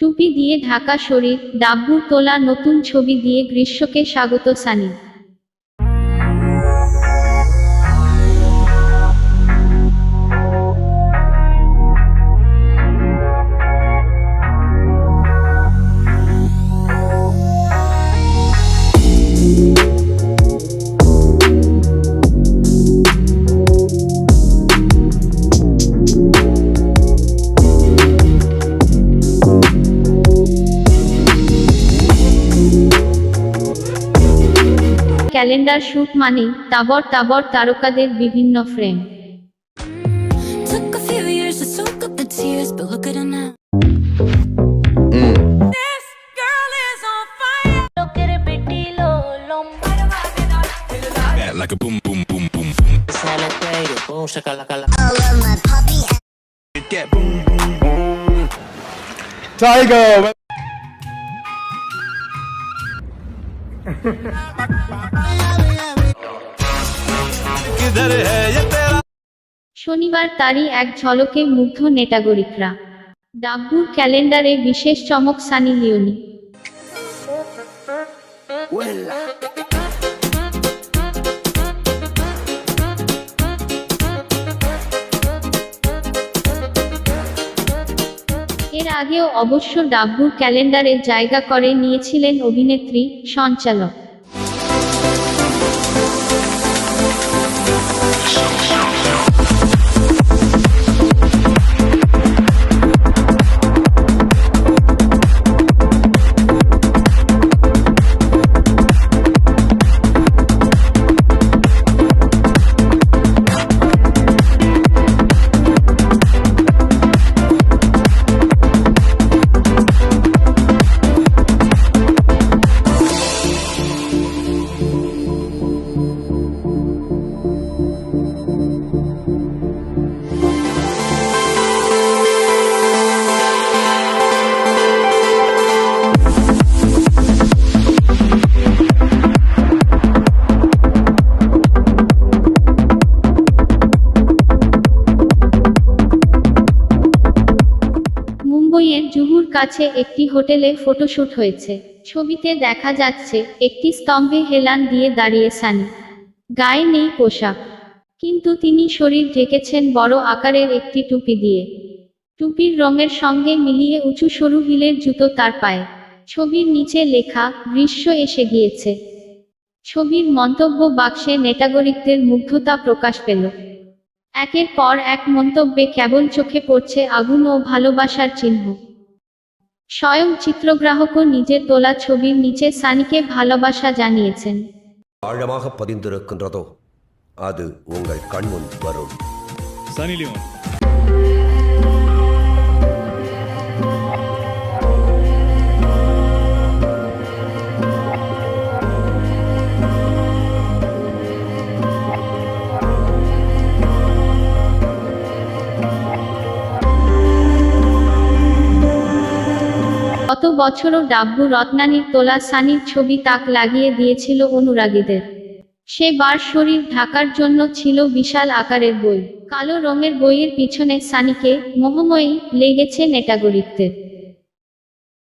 টুপি দিয়ে ঢাকা শরীর ডাব্বুর তোলা নতুন ছবি দিয়ে গ্রীষ্মকে স্বাগত সানি। ক্যালেন্ডার শুট মানেই তাবর তাবর তারকাদের বিভিন্ন frame like a boom, boom, boom, boom, boom. Celebrate it, boom, shakalaka. Get boom, boom, boom. Tiger. শনিবার তারই এক ঝলকে মুগ্ধ নেটাগরিকরা ডাব্বুর ক্যালেন্ডারে বিশেষ চমক সানি লিওনি। আগেও অবশ্য ডাব্বুর ক্যালেন্ডারে জায়গা করে নিয়েছিলেন অভিনেত্রী সঞ্চালক। মুম্বইয়ের জুহুর কাছে একটি হোটেলে ফটোশুট হয়েছে। ছবিতে দেখা যাচ্ছে, একটি স্তম্ভে হেলান দিয়ে দাঁড়িয়ে সানি। গায়ে নেই পোশাক। কিন্তু তিনি শরীর ঢেকেছেন বড় আকারের একটি টুপি দিয়ে। টুপির রঙের সঙ্গে মিলিয়ে উঁচু সরু হিলের জুতো তার পায়ে। ছবির নিচে লেখা গ্রীষ্ম এসে গিয়েছে। ছবির মন্তব্য বাক্সে নেটাগরিকদের মুগ্ধতা প্রকাশ পেল। একের পর এক মন্তব্যে কেবল চোখে পড়ছে আগুন ও ভালোবাসার চিহ্ন স্বয়ং চিত্রগ্রাহকও নিজের তোলা ছবির নিচে সানিকে ভালোবাসা জানিয়েছেন ஆழமாக பதிந்திருக்கின்றதோ அது உங்கள் கண்முன் வரும் सनी গত বছরও ডাব্বু রত্নানির তোলা সানির ছবি তাক লাগিয়ে দিয়েছিল অনুরাগীদের। সে বার শরীর ঢাকার জন্য ছিল বিশাল আকারের বই। কালো রঙের বইয়ের পিছনে সানিকে মোহময়ী লেগেছে নেটাগরিকদের।